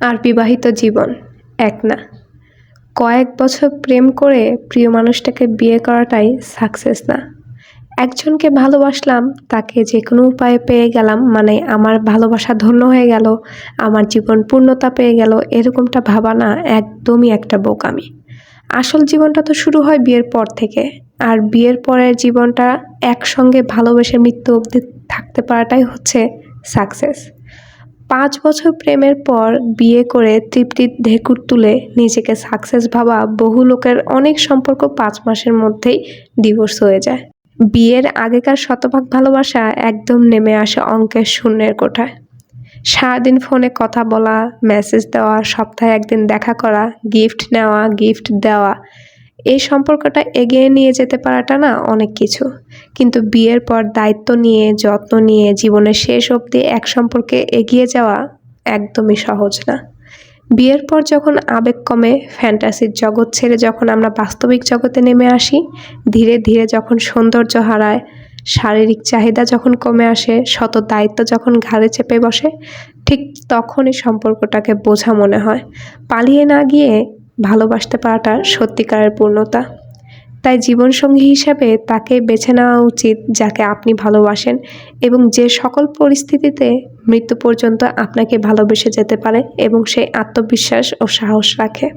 আর বিবাহিত জীবন, এক না। কয়েক বছর প্রেম করে প্রিয় মানুষটাকে বিয়ে করাটাই সাকসেস না। একজনকে ভালোবাসলাম, তাকে যে কোনো উপায়ে পেয়ে গেলাম মানে আমার ভালোবাসা ধন্য হয়ে গেল, আমার জীবন পূর্ণতা পেয়ে গেল, এরকমটা ভাবা না একদমই একটা বোকামি। আসল জীবনটা তো শুরু হয় বিয়ের পর থেকে, আর বিয়ের পরের জীবনটা একসঙ্গে ভালোবেসে মৃত্যু অবধি থাকতে পারাটাই হচ্ছে সাকসেস পাঁচ বছর প্রেমের পর বিয়ে করে তৃপ্তির ঢেকুর তুলে নিজেকে সাকসেস ভাবা বহু লোকের অনেক সম্পর্ক পাঁচ মাসের মধ্যেই ডিভোর্স হয়ে যায়। বিয়ের আগেকার শতভাগ ভালোবাসা একদম নেমে আসে অঙ্কের শূন্যের কোঠায়। সারাদিন ফোনে কথা বলা মেসেজ দেওয়া, সপ্তাহে একদিন দেখা করা গিফট নেওয়া গিফট দেওয়া এই সম্পর্কটা এগিয়ে নিয়ে যেতে পারাটা না অনেক কিছু। কিন্তু বিয়ের পর দায়িত্ব নিয়ে, যত্ন নিয়ে, জীবনের শেষ অবধি এক সম্পর্কে এগিয়ে যাওয়া একদমই সহজ না। বিয়ের পর যখন আবেগ কমে, ফ্যান্টাসির জগৎ ছেড়ে যখন আমরা বাস্তবিক জগতে নেমে আসি, ধীরে ধীরে যখন সৌন্দর্য হারায়, শারীরিক চাহিদা যখন কমে আসে, শত দায়িত্ব যখন ঘাড়ে চেপে বসে, ঠিক তখনই সম্পর্কটাকে বোঝা মনে হয়। পালিয়ে না গিয়ে ভালোবাসতে পারাটা সত্যিকারের পূর্ণতা। তাই জীবনসঙ্গী হিসাবে তাকে বেছে নেওয়া উচিত যাকে আপনি ভালোবাসেন এবং যে সকল পরিস্থিতিতে মৃত্যু পর্যন্ত আপনাকে ভালোবেসে যেতে পারে এবং সে আত্মবিশ্বাস ও সাহস রাখে।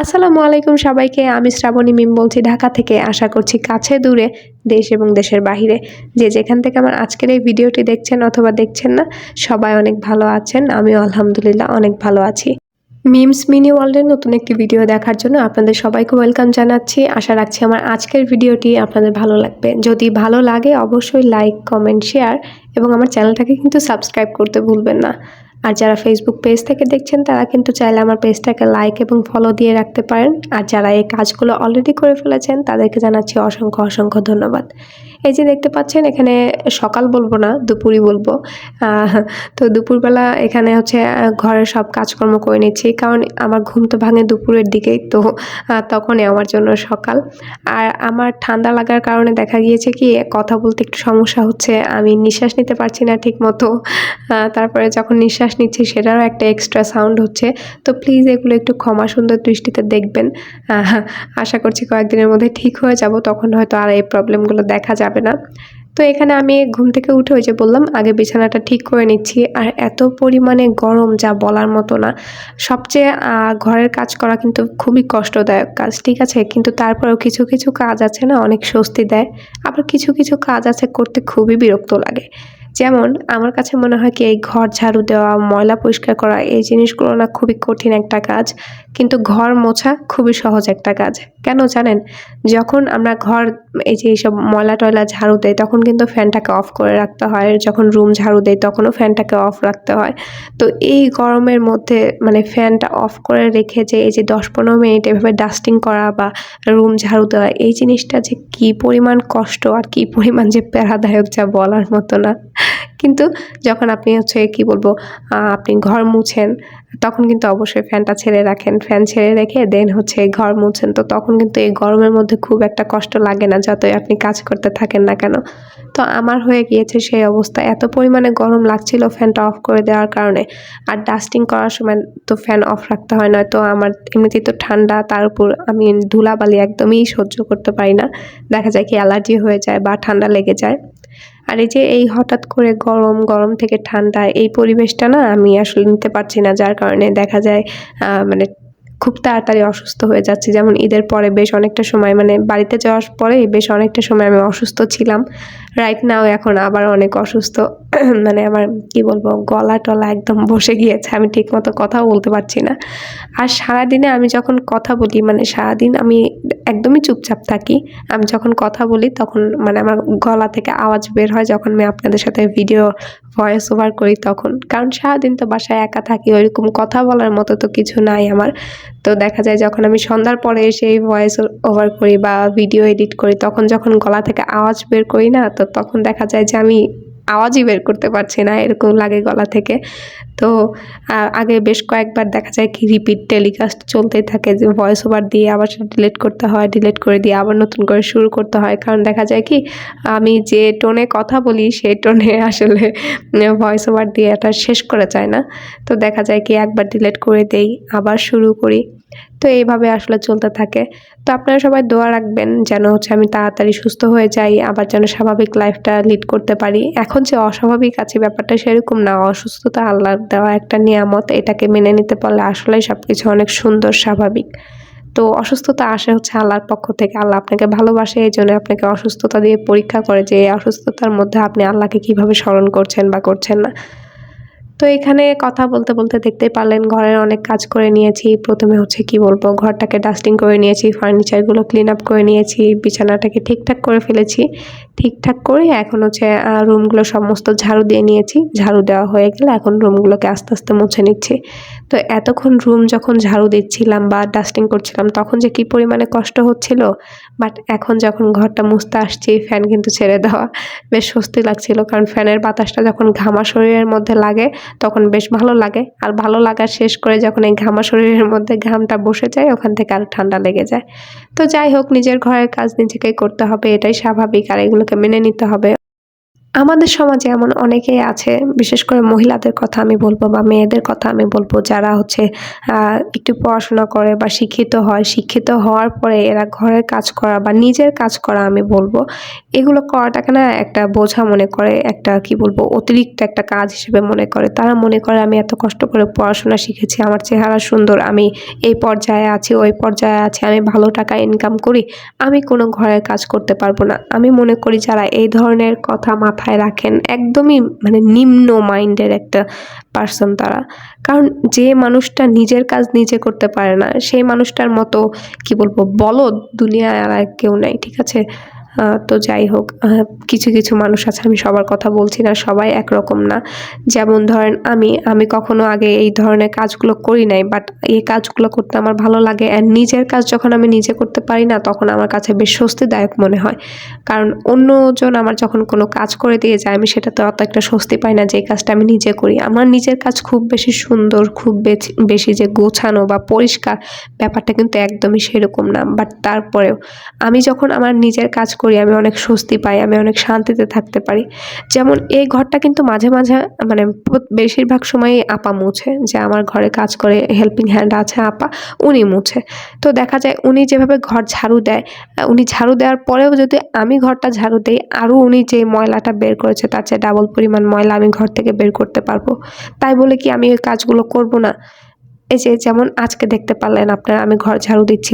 আসসালামু আলাইকুম সবাইকে, আমি শ্রাবণী মিম বলছি ঢাকা থেকে। আশা করছি কাছে, দূরে, দেশ এবং দেশের বাহিরে। যে যেখান থেকে আমার আজকের এই ভিডিওটি দেখছেন অথবা দেখছেন না, সবাই অনেক ভালো আছেন, আমিও আলহামদুলিল্লাহ অনেক ভালো আছি। মিমস মিনি ওয়ার্ল্ডের নতুন একটি ভিডিও দেখার জন্য আপনাদের সবাইকে ওয়েলকাম জানাচ্ছি। আশা রাখছি আমার আজকের ভিডিওটি আপনাদের ভালো লাগবে। যদি ভালো লাগে, অবশ্যই লাইক, কমেন্ট, শেয়ার এবং আমার চ্যানেলটাকে কিন্তু সাবস্ক্রাইব করতে ভুলবেন না। আর যারা ফেসবুক পেজ থেকে দেখছেন, তারা কিন্তু চাইলে আমার পেজটাকে লাইক এবং ফলো দিয়ে রাখতে পারেন। আর যারা এই কাজগুলো অলরেডি করে ফেলেছেন, তাদেরকে জানাচ্ছি অসংখ্য অসংখ্য ধন্যবাদ। এই যে দেখতে পাচ্ছেন, এখানে সকাল বলব না, দুপুরই বলব। তো দুপুরবেলা এখানে হচ্ছে ঘরের সব কাজকর্ম করে নিচ্ছি। কারণ আমার ঘুম তো ভাঙে দুপুরের দিকেই, তো তখনই আমার জন্য সকাল। আর আমার ঠান্ডা লাগার কারণে দেখা গিয়েছে কি, কথা বলতে একটু সমস্যা হচ্ছে। আমি নিঃশ্বাস নিতে পারছি না ঠিক মতো তারপরে যখন নিঃশ্বাস নিচ্ছি, সেটারও একটা এক্সট্রা সাউন্ড হচ্ছে। তো প্লিজ এগুলো একটু ক্ষমা সুন্দর দৃষ্টিতে দেখবেন। আশা করছি কয়েকদিনের মধ্যে ঠিক হয়ে যাব, তখন হয়তো আর এই প্রবলেমগুলো দেখা যাবে না। তো এখানে আমি ঘুম থেকে উঠে ওই যে বললাম, আগে বিছানাটা ঠিক করে নিচ্ছি। আর এত পরিমাণে গরম যা বলার মতো না। সবচেয়ে ঘরের কাজ করা কিন্তু খুবই কষ্টদায়ক কাজ, ঠিক আছে? কিন্তু তারপরেও কিছু কিছু কাজ আছে না, অনেক স্বস্তি দেয়। আবার কিছু কিছু কাজ আছে করতে খুবই বিরক্ত লাগে। যেমন আমার কাছে মনে হয় কি, এই ঘর ঝাড়ু দেওয়া, ময়লা পরিষ্কার করা, এই জিনিসগুলো না খুবই কঠিন একটা কাজ, কিন্তু ঘর মোছা খুবই সহজ একটা কাজ। কেন জানেন? যখন আমরা ঘর, এই যে এইসব ময়লা টয়লা ঝাড়ু দেয় তখন কিন্তু ফ্যানটাকে অফ করে রাখতে হয়। যখন রুম ঝাড়ু দেয় তখনও ফ্যানটাকে অফ রাখতে হয়। তো এই গরমের মধ্যে মানে ফ্যানটা অফ করে রেখে যে এই যে দশ পনেরো মিনিট এভাবে ডাস্টিং করা বা রুম ঝাড়ু দেওয়া, এই জিনিসটা যে কী পরিমাণ কষ্ট আর কী পরিমাণ যে প্যারাদায়ক যা বলার মতো না। কিন্তু যখন আপনি হচ্ছে কি বলব আপনি ঘর মুছেন, তখন কিন্তু অবশ্যই ফ্যানটা ছেড়ে রাখেন। ফ্যান ছেড়ে রেখে দেন হচ্ছে ঘর মুছেন। তো তখন কিন্তু এই গরমের মধ্যে খুব একটা কষ্ট লাগে না, যতই আপনি কাজ করতে থাকেন না কেন। তো আমার হয়ে গিয়েছে সেই অবস্থা। এত পরিমাণে গরম লাগছিল ফ্যানটা অফ করে দেওয়ার কারণে। আর ডাস্টিং করার সময় তো ফ্যান অফ রাখতে হয় না। তো আমার এমনিতেই তো ঠান্ডা, তার উপর আমি ধুলাবালি একদমই সহ্য করতে পারি না। দেখা যায় কি অ্যালার্জি হয়ে যায় বা ঠান্ডা লেগে যায়। আর এই যে এই হঠাৎ করে গরম গরম থেকে ঠান্ডা, এই পরিবেশটা না আমি আসলে নিতে পারছি না, যার কারণে দেখা যায় মানে খুব তাড়াতাড়ি অসুস্থ হয়ে যাচ্ছি। যেমন ঈদের পরে বেশ অনেকটা সময় মানে বাড়িতে যাওয়ার পরে বেশ অনেকটা সময় আমি অসুস্থ ছিলাম। রাইট নাও এখন আবার অনেক অসুস্থ। মানে আমার কি বলব, গলা টলা একদম বসে গিয়েছে। আমি ঠিক মতো কথাও বলতে পারছি না। আর সারাদিনে আমি যখন কথা বলি মানে সারাদিন আমি একদমই চুপচাপ থাকি। আমি যখন কথা বলি তখন মানে আমার গলা থেকে আওয়াজ বের হয় যখন আমি আপনাদের সাথে ভিডিও ভয়েস ওভার করি তখন। কারণ সারাদিন তো বাসায় একা থাকি, ওইরকম কথা বলার মতো তো কিছু নাই আমার। তো দেখা যায় যখন আমি সন্ধ্যার পরে এসে ভয়েস ওভার করি বা ভিডিও এডিট করি, তখন যখন গলা থেকে আওয়াজ বের করি না, তো তখন দেখা যায় যে আমি আওয়াজই বের করতে পারছি না এরকম লাগে গলা থেকে। তো আগে বেশ কয়েকবার দেখা যায় কি রিপিট টেলিকাস্ট চলতেই থাকে যে ভয়েস ওভার দিয়ে আবার সেটা ডিলিট করতে হয় ডিলিট করে দিয়ে আবার নতুন করে শুরু করতে হয়। কারণ দেখা যায় কি, আমি যে টোনে কথা বলি সেই টোনে আসলে ভয়েস ওভার দিয়ে এটা শেষ করা যায় না। তো দেখা যায় কি একবার ডিলিট করে দেই, আবার শুরু করি। তো এইভাবে আসলে চলতে থাকে। তো আপনারা সবাই দোয়া রাখবেন যেন হচ্ছে আমি তাড়াতাড়ি সুস্থ হয়ে যাই, আবার যেন স্বাভাবিক লাইফটা লিড করতে পারি। এখন যে অস্বাভাবিক আছে ব্যাপারটা সেরকম না, অসুস্থতা আল্লাহর দেওয়া একটা নিয়ামত, এটাকে মেনে নিতে পারলে আসলেই সব কিছু অনেক সুন্দর, স্বাভাবিক। তো অসুস্থতা আসে হচ্ছে আল্লাহর পক্ষ থেকে, আল্লাহ আপনাকে ভালোবাসে এই জন্য আপনাকে অসুস্থতা দিয়ে পরীক্ষা করে যে এই অসুস্থতার মধ্যে আপনি আল্লাহকে কীভাবে স্মরণ করছেন বা করছেন না। তো এখানে কথা বলতে বলতে দেখতে পারলেন, ঘরের অনেক কাজ করে নিয়েছি। প্রথমে হচ্ছে কি বলব, ঘরটাকে ডাস্টিং করে নিয়েছি ফার্নিচারগুলো ক্লিন আপ করে নিয়েছি, বিছানাটাকে ঠিকঠাক করে ফেলেছি। ঠিকঠাক করে এখন হচ্ছে রুমগুলো সমস্ত ঝাড়ু দিয়ে নিয়েছি। ঝাড়ু দেওয়া হয়ে গেলে এখন রুমগুলোকে আস্তে আস্তে মুছে নিচ্ছি। তো এতক্ষণ রুম যখন ঝাড়ু দিচ্ছিলাম বা ডাস্টিং করছিলাম, তখন যে কি পরিমাণে কষ্ট হচ্ছিল? বাট এখন যখন ঘরটা মুছতে আসছি ফ্যান কিন্তু ছেড়ে দেওয়া বেশ স্বস্তি লাগছিল। কারণ ফ্যানের বাতাসটা যখন ঘামা শরীরের মধ্যে লাগে তখন বেশ ভালো লাগে। আর ভালো লাগা শেষ করে যখন এই ঘামা শরীরের মধ্যে ঘামটা বসে যায়, ওখান থেকে আর ঠান্ডা লেগে যায়। তো যাই হোক, নিজের ঘরের কাজ নিজেকেই করতে হবে, এটাই স্বাভাবিক। আর এগুলোকে মেনে নিতে হবে। আমাদের সমাজে এমন অনেকেই আছে, বিশেষ করে মহিলাদের কথা আমি বলব বা মেয়েদের কথা আমি বলব, যারা হচ্ছে একটু পড়াশোনা করে বা শিক্ষিত হয়, শিক্ষিত হওয়ার পরে এরা ঘরের কাজ করা বা নিজের কাজ করা আমি বলব, এগুলো করাটাকে না একটা বোঝা মনে করে, একটা কি বলব, অতিরিক্ত একটা কাজ হিসেবে মনে করে। তারা মনে করে, আমি এত কষ্ট করে পড়াশোনা শিখেছি, আমার চেহারা সুন্দর, আমি এই পর্যায়ে আছি, ওই পর্যায়ে আছি, আমি ভালো টাকা ইনকাম করি, আমি কোনো ঘরের কাজ করতে পারব না। আমি মনে করি, যারা এই ধরনের কথা মাথায় রাখেন, একদমই মানে নিম্ন মাইন্ডের একটা পার্সন তারা। কারণ যে মানুষটা নিজের কাজ নিজে করতে পারে না, সেই মানুষটার মতো, কি বলব, বলদ দুনিয়ায় আর কেউ নাই, ঠিক আছে? তো যাই হোক কিছু কিছু মানুষ আছে, আমি সবার কথা বলছি না, সবাই একরকম না। যেমন ধরেন আমি আমি কখনো আগে এই ধরনের কাজগুলো করি নাই বাট এই কাজগুলো করতে আমার ভালো লাগে অ্যান্ড নিজের কাজ যখন আমি নিজে করতে পারি না, তখন আমার কাছে বেশ স্বস্তিদায়ক মনে হয়। কারণ অন্যজন আমার যখন কোনো কাজ করে দিয়ে যায়, আমি সেটাতে অত একটা স্বস্তি পাই না যে কাজটা আমি নিজে করি। আমার নিজের কাজ খুব বেশি সুন্দর, খুব বেশি যে গোছানো বা পরিষ্কার ব্যাপারটা কিন্তু একদমই সেরকম না। বাট তারপরেও, আমি যখন আমার নিজের কাজ করি, আমি অনেক স্বস্তি পাই, আমি অনেক শান্তিতে থাকতে পারি। যেমন এই ঘরটা কিন্তু মাঝে মাঝে মানে বেশিরভাগ সময়ই আপা মুছে, যে আমার ঘরে কাজ করে হেল্পিং হ্যান্ড আছে আপা, উনি মুছে। তো দেখা যায় উনি যেভাবে ঘর ঝাড়ু দেয় উনি ঝাড়ু দেওয়ার পরেও যদি আমি ঘরটা ঝাড়ু দেই, আরও উনি যে ময়লাটা বের করেছে, তার চেয়ে ডাবল পরিমাণ ময়লা আমি ঘর থেকে বের করতে পারব। তাই বলে কি আমি ওই কাজগুলো করব না? এই যে যেমন আজকে দেখতে পারলেন আপনারা, আমি ঘর ঝাড়ু দিচ্ছি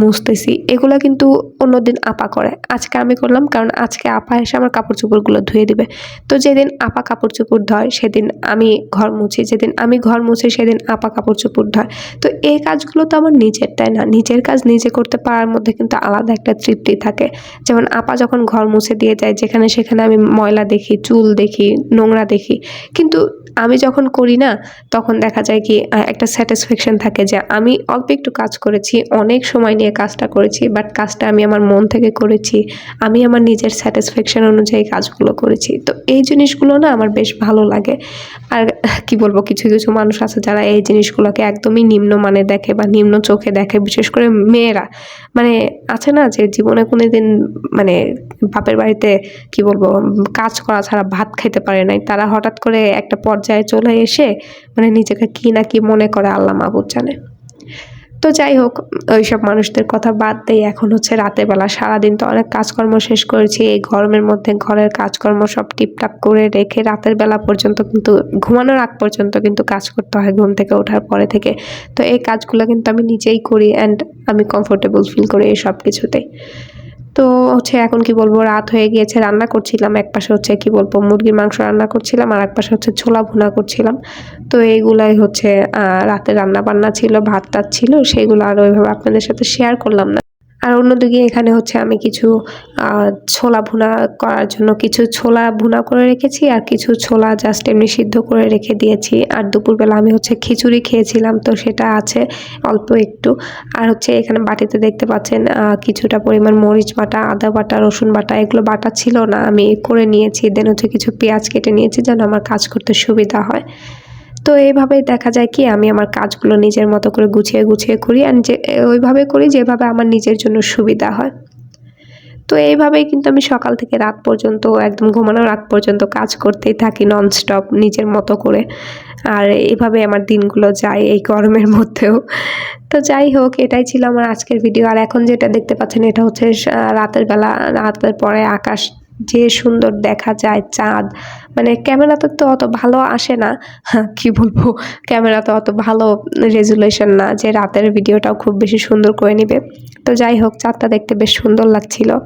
মুছতেছি, এগুলো কিন্তু অন্যদিন আপা করে। আজকে আমি করলাম কারণ আজকে আপা এসে আমার কাপড় চোপড়গুলো ধুয়ে দিবে। তো যেদিন আপা কাপড় চোপড় ধয়, সেদিন আমি ঘর মুছি, যেদিন আমি ঘর মুছি, সেদিন আপা কাপড় চোপড় ধয়। তো এই কাজগুলো তো আমার নিজের, তাই না? নিজের কাজ নিজে করতে পারার মধ্যে কিন্তু আলাদা একটা তৃপ্তি থাকে। যেমন আপা যখন ঘর মুছে দিয়ে যায়, যেখানে সেখানে আমি ময়লা দেখি, চুল দেখি, নোংরা দেখি। কিন্তু আমি যখন করি না, তখন দেখা যায় কি একটা স্যাটিসফ্যাকশন থাকে যে আমি অল্প একটু কাজ করেছি, অনেক সময় নিয়ে কাজটা করেছি বাট কাজটা আমি আমার মন থেকে করেছি, আমি আমার নিজের স্যাটিসফ্যাকশন অনুযায়ী কাজগুলো করেছি। তো এই জিনিসগুলো না আমার বেশ ভালো লাগে। আর কি বলব, কিছু কিছু মানুষ আছে যারা এই জিনিসগুলোকে একদমই নিম্ন মানে দেখে বা নিম্ন চোখে দেখে, বিশেষ করে মেয়েরা। মানে আছে না যে জীবনে কোনো দিন মানে বাপের বাড়িতে কি বলব, কাজ করা ছাড়া ভাত খেতে পারে নাই। তারা হঠাৎ করে একটা পর্যায়ে চলে এসে মানে নিজেকে কি না কি মনে করে আল্লাহ মাহবুব জানে। তো যাই হোক, ওইসব মানুষদের কথা বাদ দেই এখন হচ্ছে রাতের বেলা সারাদিন তো অনেক কাজকর্ম শেষ করেছি। এই গরমের মধ্যে ঘরের কাজকর্ম সব টিপটাপ করে রেখে রাতের বেলা পর্যন্ত কিন্তু ঘুমানোর আগ পর্যন্ত কিন্তু কাজ করতে হয় ঘুম থেকে ওঠার পরে থেকে। তো এই কাজগুলো কিন্তু আমি নিজেই করি অ্যান্ড আমি কমফোর্টেবল ফিল করি এই সব কিছুতেই। তো হচ্ছে এখন কি বলব, রাত হয়ে গিয়েছে, রান্না করছিলাম। এক পাশে হচ্ছে কি বলব, মুরগির মাংস রান্না করছিলাম আর এক পাশে হচ্ছে ছোলা ভুনা করছিলাম। তো এইগুলাই হচ্ছে রাতে রান্না বান্না ছিল ভাত টাত ছিল, সেইগুলো আর ওইভাবে আপনাদের সাথে শেয়ার করলাম না। আর অন্যদিকে এখানে হচ্ছে আমি কিছু ছোলা ভুনা করার জন্য কিছু ছোলা ভুনা করে রেখেছি আর কিছু ছোলা জাস্ট এমনি সিদ্ধ করে রেখে দিয়েছি। আর দুপুরবেলা আমি হচ্ছে খিচুড়ি খেয়েছিলাম, তো সেটা আছে অল্প একটু। আর হচ্ছে এখানে বাটিতে দেখতে পাচ্ছেন কিছুটা পরিমাণ মরিচ বাটা, আদা বাটা, রসুন বাটা, এগুলো বাটা ছিল না, আমি করে নিয়েছি। দেন হচ্ছে কিছু পেঁয়াজ কেটে নিয়েছি যেন আমার কাজ করতে সুবিধা হয়। তো এইভাবেই দেখা যায় কি, আমি আমার কাজগুলো নিজের মতো করে গুছিয়ে গুছিয়ে করি আর যে ওইভাবে করি যেভাবে আমার নিজের জন্য সুবিধা হয়। তো এইভাবেই কিন্তু আমি সকাল থেকে রাত পর্যন্ত একদম ঘুমানোর রাত পর্যন্ত কাজ করতেই থাকি ননস্টপ নিজের মতো করে। আর এইভাবে আমার দিনগুলো যায় এই গরমের মধ্যেও। তো যাই হোক, এটাই ছিল আমার আজকের ভিডিও। আর এখন যেটা দেখতে পাচ্ছেন, এটা হচ্ছে রাতের বেলা, রাতের পরে আকাশ যে সুন্দর দেখা যায় চাঁদ। মানে ক্যামেরাতে তো অত ভালো আসে না। হ্যাঁ, কি বলব? ক্যামেরাতে অত ভালো রেজুলেশন না যে রাতের ভিডিওটাও খুব বেশি সুন্দর করে নেবে। তো যাই হোক চাঁদটা দেখতে বেশ সুন্দর লাগছিল।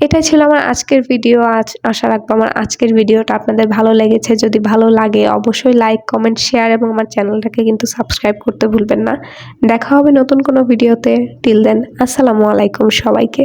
এটাই ছিল আমার আজকের ভিডিও আজ আশা রাখব আমার আজকের ভিডিওটা আপনাদের ভালো লেগেছে। যদি ভালো লাগে অবশ্যই লাইক কমেন্ট শেয়ার এবং আমার চ্যানেলটাকে কিন্তু সাবস্ক্রাইব করতে ভুলবেন না। দেখা হবে নতুন কোনো ভিডিওতে টিল দেন আসসালামু আলাইকুম সবাইকে।